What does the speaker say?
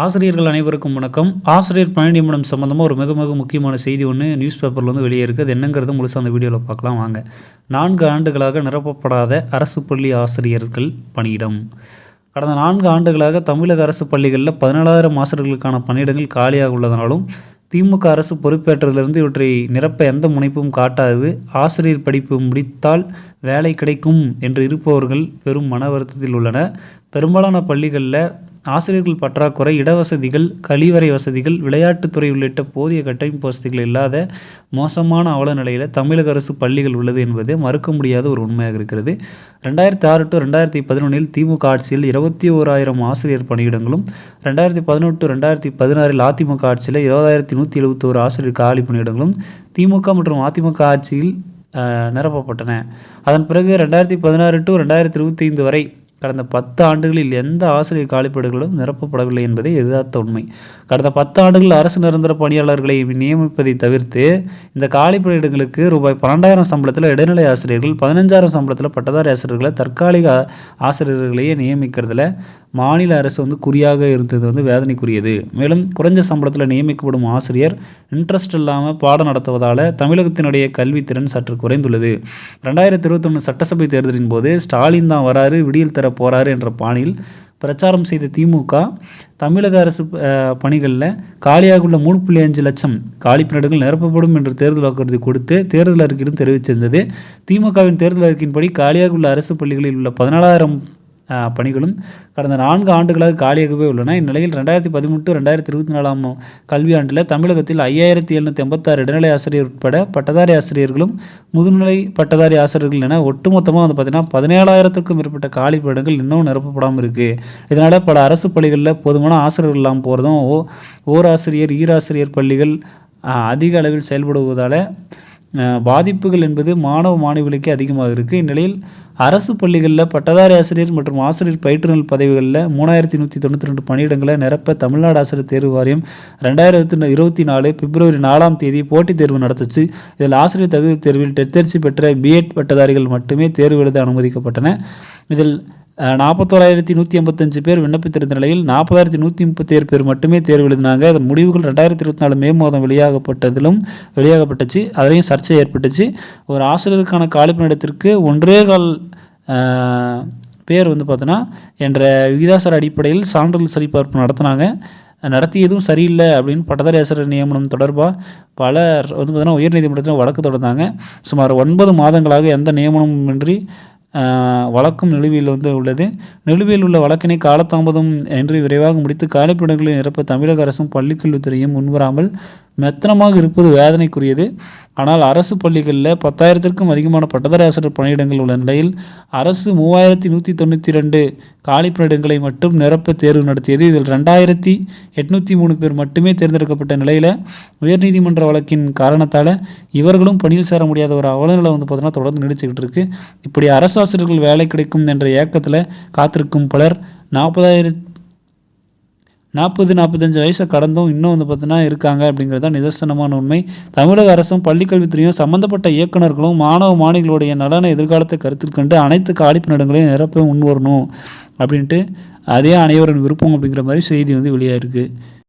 ஆசிரியர்கள் அனைவருக்கும் வணக்கம். ஆசிரியர் பணி நியமனம் சம்மந்தமாக ஒரு மிக மிக முக்கியமான செய்தி ஒன்று நியூஸ் பேப்பரில் வந்து வெளியே இருக்குது அது என்னங்கிறது முழுசாக அந்த வீடியோவில் பார்க்கலாம். வாங்க. நான்கு ஆண்டுகளாக நிரப்பப்படாத அரசு பள்ளி ஆசிரியர்கள் பணியிடம். கடந்த நான்கு ஆண்டுகளாக தமிழக அரசு பள்ளிகளில் பதினாலாயிரம் ஆசிரியர்களுக்கான பணியிடங்கள் காலியாக உள்ளதனாலும் திமுக அரசு பொறுப்பேற்றதிலிருந்து இவற்றை நிரப்ப எந்த முனைப்பும் காட்டாது. ஆசிரியர் படிப்பு முடித்தால் வேலை கிடைக்கும் என்று இருப்பவர்கள் பெரும் மன வருத்தத்தில் உள்ளன பெரும்பாலான பள்ளிகளில் ஆசிரியர்கள் பற்றாக்குறை இடவசதிகள் கழிவறை வசதிகள் விளையாட்டுத்துறை உள்ளிட்ட போதிய கட்டமைப்பு வசதிகள் இல்லாத மோசமான அவல நிலையில் தமிழக அரசு பள்ளிகள் உள்ளது என்பது மறுக்க முடியாத ஒரு உண்மையாக இருக்கிறது. ரெண்டாயிரத்தி ஆறு டு ரெண்டாயிரத்தி பதினொன்றில் திமுக ஆட்சியில் இருபத்தி ஓராயிரம் ஆசிரியர் பணியிடங்களும் ரெண்டாயிரத்தி பதினெட்டு ரெண்டாயிரத்தி பதினாறில் அதிமுக ஆட்சியில் இருபதாயிரத்தி நூற்றி எழுபத்தோரு ஆசிரியர் காலி பணியிடங்களும் திமுக மற்றும் அதிமுக ஆட்சியில் நிரப்பப்பட்டன. அதன் பிறகு ரெண்டாயிரத்தி பதினாறு டு ரெண்டாயிரத்தி இருபத்தி ஐந்து வரை கடந்த பத்து ஆண்டுகளில் எந்த ஆசிரியர் காலிப்பீடுகளும் நிரப்பப்படவில்லை என்பதே எதிர்த்த உண்மை. கடந்த பத்து ஆண்டுகளில் அரசு நிரந்தர பணியாளர்களை நியமிப்பதை தவிர்த்து இந்த காலிப்பணியிடங்களுக்கு ரூபாய் பன்னெண்டாயிரம் சம்பளத்தில் இடைநிலை ஆசிரியர்கள் பதினஞ்சாயிரம் சம்பளத்தில் பட்டதாரி ஆசிரியர்களை தற்காலிக ஆசிரியர்களையே நியமிக்கிறதுல மாநில அரசு வந்து குறியாக இருந்தது வந்து வேதனைக்குரியது. மேலும் குறைஞ்ச சம்பளத்தில் நியமிக்கப்படும் ஆசிரியர் இன்ட்ரெஸ்ட் இல்லாமல் பாடம் நடத்துவதால் தமிழகத்தினுடைய கல்வித்திறன் சற்று குறைந்துள்ளது. ரெண்டாயிரத்தி இருபத்தொன்று சட்டசபை தேர்தலின் போது ஸ்டாலின் தான் வராரு விடியல் தர போகிறாரு என்ற பாணியில் பிரச்சாரம் செய்த திமுக தமிழக அரசு பணிகளில் காலியாக உள்ள மூணு புள்ளி அஞ்சு லட்சம் காலி நிரப்பப்படும் என்று தேர்தல் வாக்குறுதி கொடுத்து தேர்தல் அறிக்கையிலும் தெரிவித்திருந்தது. திமுகவின் தேர்தல் அறிக்கையின்படி காலியாக உள்ள அரசு பள்ளிகளில் உள்ள பதினாலாயிரம் பணிகளும் கடந்த நான்கு ஆண்டுகளாக காலியாகவே உள்ளன. இந்நிலையில் ரெண்டாயிரத்தி பதிமூன்று ரெண்டாயிரத்தி இருபத்தி நாலாம் கல்வியாண்டில் தமிழகத்தில் ஐயாயிரத்தி எழுநூற்றி எண்பத்தாறு இடைநிலை ஆசிரியர் உட்பட பட்டதாரி ஆசிரியர்களும் முதுநிலை பட்டதாரி ஆசிரியர்கள் என ஒட்டுமொத்தமாக வந்து பார்த்திங்கன்னா பதினேழாயிரத்துக்கும் மேற்பட்ட காலி படங்கள் இன்னும் நிரப்பப்படாமல் இருக்குது இதனால் பல அரசு பள்ளிகளில் போதுமான ஆசிரியர்கள் இல்லாமல் போகிறதும் ஓ ஓராசிரியர் ஈராசிரியர் பள்ளிகள் அதிக அளவில் செயல்படுவதால் பாதிப்புகள் என்பது மாணவ மாணவிகளுக்கே அதிகமாக இருக்குது இந்நிலையில் அரசு பள்ளிகளில் பட்டதாரி ஆசிரியர் மற்றும் ஆசிரியர் பயிற்றுநர் பதவிகளில் மூணாயிரத்தி நூற்றி தொண்ணூற்றி ரெண்டு பணியிடங்களை நிரப்ப தமிழ்நாடு ஆசிரியர் தேர்வு வாரியம் ரெண்டாயிரத்தி இருபத்தி நாலு பிப்ரவரி நாலாம் தேதி போட்டித் தேர்வு நடத்துச்சு. இதில் ஆசிரியர் தகுதி தேர்வில் டெத்தேர்ச்சி பெற்ற பிஎட் பட்டதாரிகள் மட்டுமே தேர்வு எழுத அனுமதிக்கப்பட்டன. இதில் நாற்பத்தோராயிரத்தி நூற்றி ஐம்பத்தஞ்சு பேர் விண்ணப்பித்திருந்த நிலையில் நாற்பதாயிரத்தி நூற்றி முப்பத்தேழு பேர் மட்டுமே தேர்வு எழுதினாங்க. அதன் முடிவுகள் ரெண்டாயிரத்தி இருபத்தி நாலு மே மாதம் வெளியாகப்பட்டதிலும் வெளியாகப்பட்டுச்சு. அதையும் சர்ச்சை ஏற்பட்டுச்சு. ஒரு ஆசிரியருக்கான காலிப்பணியிடத்திற்கு ஒன்றே கால் பேர் வந்து பார்த்தோன்னா என்ற விகிதாசார அடிப்படையில் சான்றிதழ் சரிபார்ப்பு நடத்தினாங்க. நடத்தியதும் சரியில்லை அப்படின்னு பட்டதாரி ஆசிரியர் நியமனம் தொடர்பாக பலர் வந்து பார்த்தீங்கன்னா உயர்நீதிமன்றத்தில் வழக்கு தொடர்ந்தாங்க. சுமார் ஒன்பது மாதங்களாக எந்த நியமனமும் இன்றி வழக்கும் நிலுவையில் வந்து உள்ளது. நிலுவையில் உள்ள வழக்கினை காலதாமதம் என்று விரைவாக முடித்து காலிப்பிடங்களை நிரப்ப தமிழக அரசும் பள்ளிக்கல்வித்துறையும் முன்வராமல் மெத்தனமாக இருப்பது வேதனைக்குரியது. ஆனால் அரசு பள்ளிகளில் பத்தாயிரத்திற்கும் அதிகமான பட்டதாரி ஆசிரியர் பணியிடங்கள் உள்ள நிலையில் அரசு மூவாயிரத்தி நூற்றி தொண்ணூற்றி ரெண்டு காலி பணியிடங்களை மட்டும் நிரப்ப தேர்வு நடத்தியது. இதில் ரெண்டாயிரத்தி எட்நூற்றி மூணு பேர் மட்டுமே தேர்ந்தெடுக்கப்பட்ட நிலையில் உயர்நீதிமன்ற வழக்கின் காரணத்தால் இவர்களும் பணியில் சேர முடியாத ஒரு அவலநிலை வந்து பார்த்தோன்னா தொடர்ந்து நீடிச்சுக்கிட்டு இருக்குது இப்படி அரசு ஆசிரியர்கள் வேலை கிடைக்கும் என்ற ஏக்கத்தில் காத்திருக்கும் பலர் நாற்பதாயிரத்தி நாற்பது நாற்பத்தஞ்சு வயசை கடந்தும் இன்னும் வந்து பார்த்தீங்கன்னா இருக்காங்க அப்படிங்கிறது தான் நிதர்சனமான உண்மை. தமிழக அரசும் பள்ளிக்கல்வித்துறையும் சம்பந்தப்பட்ட இயக்குனர்களும் மாணவ மாணவிகளுடைய நலன எதிர்காலத்தை கருத்தில் கண்டு அனைத்து காலிப்பினிடங்களையும் நிரப்ப முன்வரணும் அப்படின்ட்டு அதே அனைவரின் விருப்பம் அப்படிங்கிற மாதிரி செய்தி வந்து வெளியாயிருக்கு.